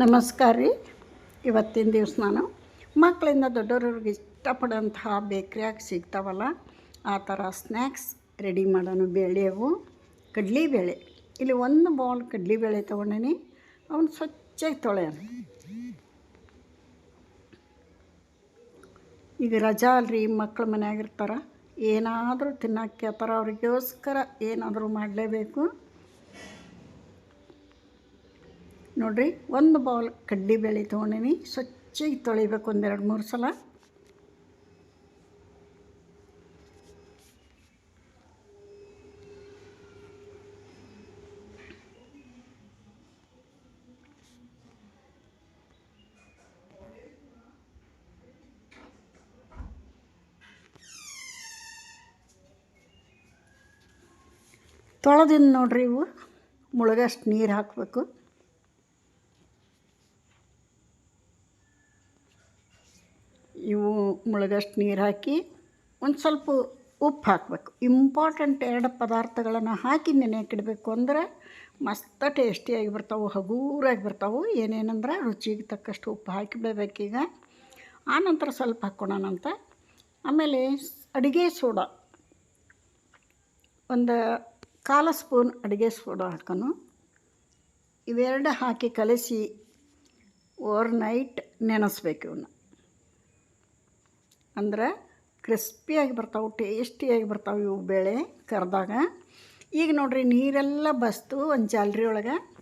ನಮಸ್ಕಾರ ರೀ. ಇವತ್ತಿನ ದಿವಸ ನಾನು ಮಕ್ಕಳಿಂದ ದೊಡ್ಡವ್ರಿಗೆ ಇಷ್ಟಪಡೋಂತಹ ಬೇಕ್ರಿಯಾಗ ಸಿಗ್ತಾವಲ್ಲ, ಆ ಥರ ಸ್ನ್ಯಾಕ್ಸ್ ರೆಡಿ ಮಾಡೋಣ. ಬೇಳೆವು ಕಡಲೆಬೇಳೆ ಇಲ್ಲಿ ಒಂದು ಬೌಲ್ ಕಡಲೆಬೇಳೆ ತೊಗೊಂಡೇನಿ. ಅವನು ಸ್ವಚ್ಛಾಗಿ ತೊಳೆಯೋಣ. ಈಗ ರಜಾ ಅಲ್ರಿ ಮಕ್ಕಳು ಮನೆಯಾಗಿರ್ತಾರ ಏನಾದರೂ ತಿನ್ನಕ್ಕೆ ಥರ ಅವ್ರಿಗೋಸ್ಕರ ಏನಾದರೂ ಮಾಡಲೇಬೇಕು. ನೋಡಿರಿ, ಒಂದು ಬೌಲ್ ಕಡ್ಡಿ ಬೇಳೆ ತೊಗೊಂಡೀನಿ. ಸ್ವಚ್ಛಗೆ ತೊಳಿಬೇಕು ಒಂದೆರಡು ಮೂರು ಸಲ. ತೊಳೆದಿಂದ ನೋಡ್ರಿ ಇವು. ಮುಳುಗಷ್ಟು ನೀರು ಹಾಕಬೇಕು. ಇವು ಮುಳುಗಷ್ಟು ನೀರು ಹಾಕಿ ಒಂದು ಸ್ವಲ್ಪ ಉಪ್ಪು ಹಾಕಬೇಕು. ಇಂಪಾರ್ಟೆಂಟ್ ಎರಡು ಪದಾರ್ಥಗಳನ್ನು ಹಾಕಿ ನೆನೆಯಕ್ಕಿಡಬೇಕು ಅಂದ್ರೆ ಮಸ್ತ ಟೇಸ್ಟಿಯಾಗಿ ಬರ್ತಾವೆ, ಹಗೂರಾಗಿ ಬರ್ತಾವೆ. ಏನೇನಂದ್ರೆ ರುಚಿಗೆ ತಕ್ಕಷ್ಟು ಉಪ್ಪು ಹಾಕಿ ಬಿಡಬೇಕೀಗ ಆನಂತರ ಸ್ವಲ್ಪ ಹಾಕ್ಕೊಳೋಣಂತ ಆಮೇಲೆ ಅಡುಗೆ ಸೋಡಾ. ಒಂದು ಕಾಲು ಸ್ಪೂನ್ ಅಡುಗೆ ಸೋಡಾ ಹಾಕೋಣ ಇವೆರಡು ಹಾಕಿ ಕಲಸಿ ಓವರ್ ನೈಟ್ ನೆನೆಸ್ಬೇಕು ಇವನ್ನ ಅಂದ್ರೆ ಕ್ರಿಸ್ಪಿಯಾಗಿ ಬರ್ತಾವೆ ಟೇಸ್ಟಿಯಾಗಿ ಬರ್ತಾವೆ ಇವು ಬೇಳೆ ಕರೆದಾಗ. ಈಗ ನೋಡ್ರಿ, ನೀರೆಲ್ಲ ಬಸ್ತು ಒಂದು ಜಾಲ್ರಿ ಒಳಗೆ.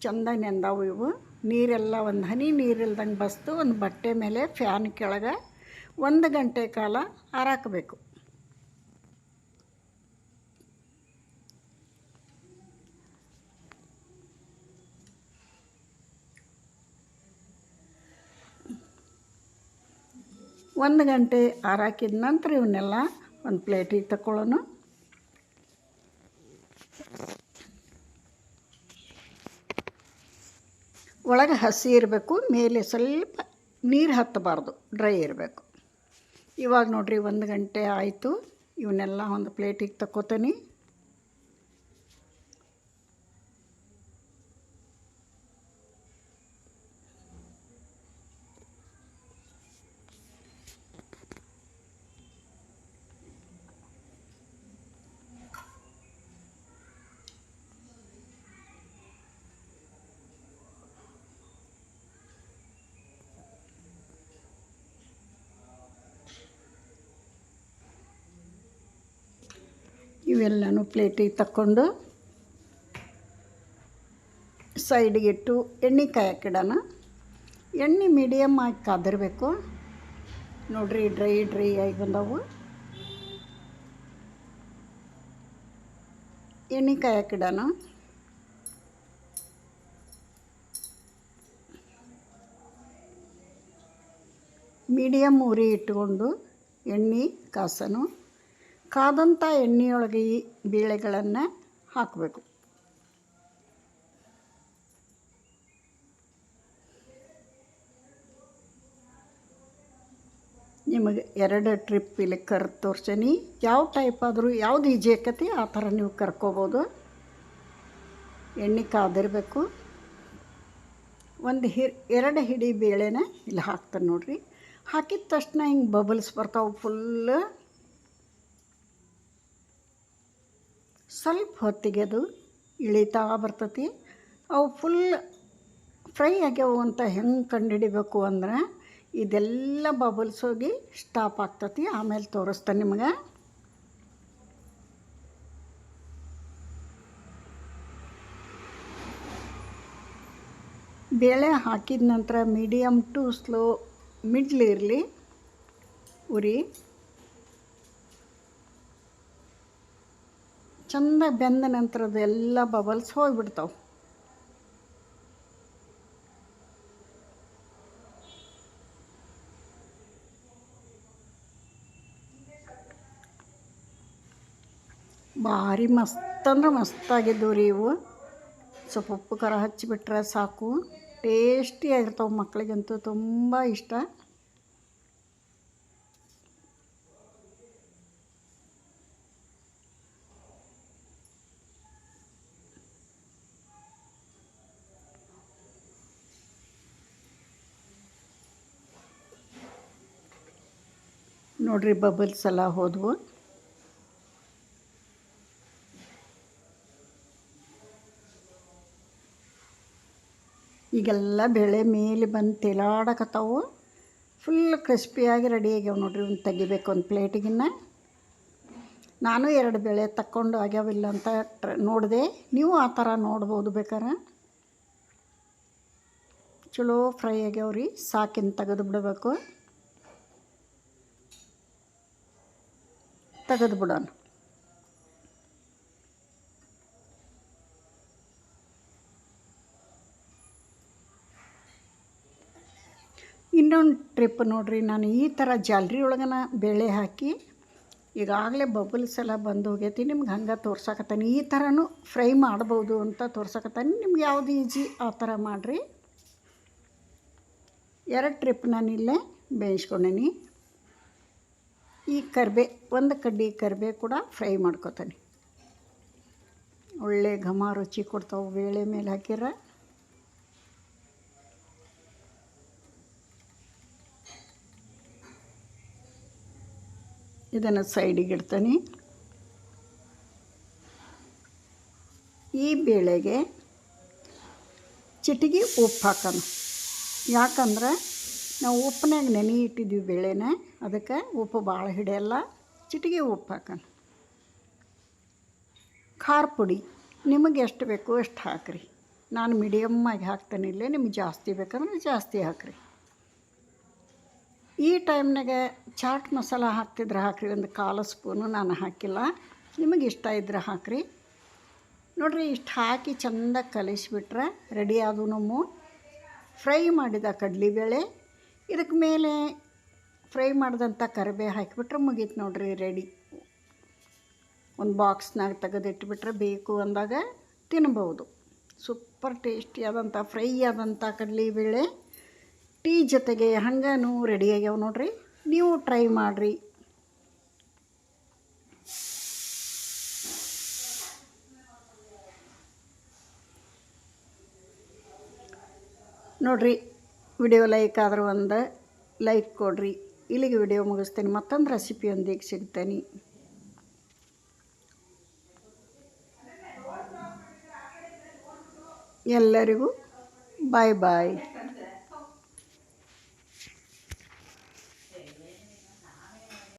ಚೆಂದ ನೆಂದಾವು ಇವು. ನೀರೆಲ್ಲ ಒಂದು ಹನಿ ನೀರಿಲ್ದಂಗೆ ಬಸ್ತು, ಒಂದು ಬಟ್ಟೆ ಮೇಲೆ ಫ್ಯಾನ್ ಕೆಳಗೆ. ಒಂದು ಗಂಟೆ ಕಾಲ ಹಾರಾಕಬೇಕು ಒಂದು ಗಂಟೆ ಆರಾಕಿದ ನಂತರ ಇವನ್ನೆಲ್ಲ ಒಂದು ಪ್ಲೇಟಿಗೆ ತಗೊಳ್ಳೋಣ ಒಳಗೆ ಹಸಿ ಇರಬೇಕು, ಮೇಲೆ ಸ್ವಲ್ಪ ನೀರು ಹತ್ತಬಾರ್ದು, ಡ್ರೈ ಇರಬೇಕು. ಇವಾಗ ನೋಡಿರಿ ಒಂದು ಗಂಟೆ ಆಯಿತು, ಇವನ್ನೆಲ್ಲ ಒಂದು ಪ್ಲೇಟಿಗೆ ತಗೋತೀನಿ ಇವೆಲ್ಲನೂ ಪ್ಲೇಟಿಗೆ ತಕ್ಕೊಂಡು ಸೈಡ್ಗೆ ಇಟ್ಟು ಎಣ್ಣೆ ಕಾಯಕ್ಕಿಡೋಣ. ಎಣ್ಣೆ ಮೀಡಿಯಮ್ ಆಗಿ ಕಾದಿರಬೇಕು. ನೋಡ್ರಿ ಡ್ರೈ ಡ್ರೈ ಆಗಿ ಬಂದವು. ಎಣ್ಣೆ ಕಾಯಕ್ಕಿಡೋಣ. ಮೀಡಿಯಮ್ ಉರಿ ಇಟ್ಕೊಂಡು ಎಣ್ಣೆ ಕಾಸನು ಕಾದಂಥ ಎಣ್ಣೆಯೊಳಗೆ ಈ ಬೇಳೆಗಳನ್ನು ಹಾಕಬೇಕು. ನಿಮಗೆ ಎರಡು ಟ್ರಿಪ್ ಇಲ್ಲಿ ಕರ್ ತೋರ್ಸೀನಿ. ಯಾವ ಟೈಪ್ ಆದರೂ, ಯಾವ್ದು ಈಜಿ ಆಕತಿ, ಆ ಥರ ನೀವು ಕರ್ಕೋಬೋದು. ಎಣ್ಣೆ ಕಾದಿರಬೇಕು. ಒಂದು ಹಿ ಎರಡು ಹಿಡಿ ಬೇಳೆನ ಇಲ್ಲಿ ಹಾಕ್ತಾರೆ ನೋಡಿರಿ. ಹಾಕಿದ ತಕ್ಷಣ ಹಿಂಗೆ ಬಬಲ್ಸ್ ಬರ್ತಾವೆ ಫುಲ್ಲು ಸ್ವಲ್ಪ ಹೊತ್ತಿಗೆ ಅದು ಇಳಿತಾ ಬರ್ತತಿ. ಅವು ಫುಲ್ ಫ್ರೈ ಆಗ್ಯಾವು ಅಂತ ಹೆಂಗೆ ಕಂಡುಹಿಡಿಬೇಕು ಅಂದ್ರೆ ಇದೆಲ್ಲ ಬಬಲ್ಸ್ ಹೋಗಿ ಸ್ಟಾಪ್ ಆಗ್ತತಿ, ಆಮೇಲೆ ತೋರಿಸ್ತಾನೆ ನಿಮಗೆ. ಬೇಳೆ ಹಾಕಿದ ನಂತರ ಮೀಡಿಯಮ್ ಟು ಸ್ಲೋ ಮಿಡ್ಲ್ ಇರಲಿ. ಉರಿ. ಚಂದ ಬೆಂದ ನಂತರದ ಎಲ್ಲ ಬಬಲ್ಸ್ ಹೋಗ್ಬಿಡ್ತಾವೆ. ಭಾರಿ ಮಸ್ತ್ ಅಂದ್ರೆ ಮಸ್ತಾಗಿದ್ದವು ರೀ ಇವು. ಸ್ವಲ್ಪ ಉಪ್ಪು ಖಾರ ಹಚ್ಚಿಬಿಟ್ರೆ ಸಾಕು. ಟೇಸ್ಟಿಯಾಗಿರ್ತಾವೆ ಮಕ್ಕಳಿಗಂತೂ ತುಂಬ ಇಷ್ಟ. ನೋಡ್ರಿ ಬಬಲ್ಸ್ ಎಲ್ಲ ಹೋದವು. ಈಗೆಲ್ಲ ಬೆಳೆ ಮೇಲೆ ಬಂದು ತೇಲಾಡಕತ್ತಾವು. ಫುಲ್ ಕ್ರಿಸ್ಪಿಯಾಗಿ ರೆಡಿ ಆಗ್ಯಾವ ನೋಡ್ರಿ, ಒಂದು ತೆಗಿಬೇಕು ಒಂದು ಪ್ಲೇಟಿಗಿನ್ನ. ನಾನು ಎರಡು ಬೆಳೆ ತಕ್ಕೊಂಡು ಆಗ್ಯಾವಿಲ್ಲ ಅಂತ ಟ್ರ ನೋಡಿದೆ. ನೀವು ಆ ಥರ ನೋಡ್ಬೋದು ಬೇಕಾರೆ. ಚಲೋ ಫ್ರೈ ಆಗ್ಯಾವ್ರಿ ಸಾಕಿನ ತೆಗೆದು ಬಿಡಬೇಕು. ತೆಗೆದು ಬಿಡೋಣ. ಇನ್ನೊಂದು ಟ್ರಿಪ್ ನೋಡ್ರಿ, ನಾನು ಈ ಥರ ಜಾಲ್ರಿ ಒಳಗನ ಬೇಳೆ ಹಾಕಿ ಈಗಾಗಲೇ ಬಬಲ್ಸ್ ಎಲ್ಲ ಬಂದು ಹೋಗೈತಿ, ನಿಮ್ಗೆ ಹಂಗೆ ತೋರ್ಸಕತ್ತಾನೆ. ಈ ಥರನೂ ಫ್ರೈ ಮಾಡ್ಬೋದು ಅಂತ ತೋರ್ಸಕತ್ತಾನೆ. ನಿಮ್ಗೆ ಯಾವುದು ಈಜಿ ಆ ಥರ ಮಾಡಿರಿ. ಎರಡು ಟ್ರಿಪ್ ನಾನಿಲ್ಲೇ ಬೇಯಿಸ್ಕೊಂಡೇನಿ. ಈ ಕರ್ಬೆ, ಒಂದು ಕಡ್ಡಿ ಕರ್ಬೆ ಕೂಡ ಫ್ರೈ ಮಾಡ್ಕೊತಾನೆ. ಒಳ್ಳೆ ಘಮ, ರುಚಿ ಕೊಡ್ತಾವೆ, ಬೇಳೆ ಮೇಲೆ ಹಾಕಿರ ಇದನ್ನು ಸೈಡಿಗೆ ಇಡ್ತೀನಿ. ಈ ಬೇಳೆಗೆ ಚಿಟಿಗೆ ಉಪ್ಪು ಹಾಕೋಣ. ಯಾಕಂದ್ರೆ ನಾವು ಉಪ್ಪನಾಗ ನೆನೆ ಇಟ್ಟಿದ್ದೀವಿ ಬೇಳೆನ. ಅದಕ್ಕೆ ಉಪ್ಪು ಭಾಳ ಹಿಡಿಯಲ್ಲ ಚಿಟಿಗೆ ಉಪ್ಪು ಹಾಕೋಣ. ಖಾರ ಪುಡಿ. ನಿಮಗೆ ಎಷ್ಟು ಬೇಕು ಅಷ್ಟು ಹಾಕಿರಿ. ನಾನು ಮೀಡಿಯಮ್ಮಾಗಿ ಹಾಕ್ತೇನೆ ಇಲ್ಲೇ, ನಿಮ್ಗೆ ಜಾಸ್ತಿ ಬೇಕಂದ್ರೆ ಜಾಸ್ತಿ ಹಾಕಿರಿ. ಈ ಟೈಮ್ನಾಗ ಚಾಟ್ ಮಸಾಲ ಹಾಕ್ತಿದ್ರೆ ಹಾಕ್ರಿ, ಒಂದು ಕಾಲು ಸ್ಪೂನು ನಾನು ಹಾಕಿಲ್ಲ. ನಿಮಗೆ ಇಷ್ಟ ಇದ್ರೆ ಹಾಕಿರಿ. ನೋಡಿರಿ, ಇಷ್ಟು ಹಾಕಿ ಚೆಂದ ಕಲಿಸ್ಬಿಟ್ರೆ ರೆಡಿ ಆದವು ನಮ್ಮ ಫ್ರೈ ಮಾಡಿದ ಕಡಲೆಬೇಳೆ ಇದಕ್ಕೆ ಮೇಲೆ ಫ್ರೈ ಮಾಡಿದಂಥ ಕರಿಬೇ ಹಾಕಿಬಿಟ್ರೆ ಮುಗೀತು ನೋಡಿರಿ ರೆಡಿ ಒಂದು ಬಾಕ್ಸ್ನಾಗ ತೆಗೆದಿಟ್ಬಿಟ್ರೆ ಬೇಕು ಅಂದಾಗ ತಿನ್ಬೋದು. ಸೂಪರ್ ಟೇಸ್ಟಿಯಾದಂಥ, ಫ್ರೈ ಆದಂಥ ಕಡಲೆಬೇಳೆ ಟೀ ಜೊತೆಗೆ ಹಂಗನೂ ರೆಡಿ ಆಗ್ಯಾವ ನೋಡ್ರಿ. ನೀವು ಟ್ರೈ ಮಾಡಿರಿ. ನೋಡ್ರಿ ವಿಡಿಯೋ ಲೈಕ್ ಆದರೂ ಒಂದು ಲೈಕ್ ಕೊಡ್ರಿ. ಇಲ್ಲಿಗೆ ವಿಡಿಯೋ ಮುಗಿಸ್ತೇನೆ. ಮತ್ತೊಂದು ರೆಸಿಪಿಯೊಂದಿಗೆ ಸಿಗ್ತೇನೆ. ಎಲ್ಲರಿಗೂ ಬಾಯ್ ಬಾಯ್.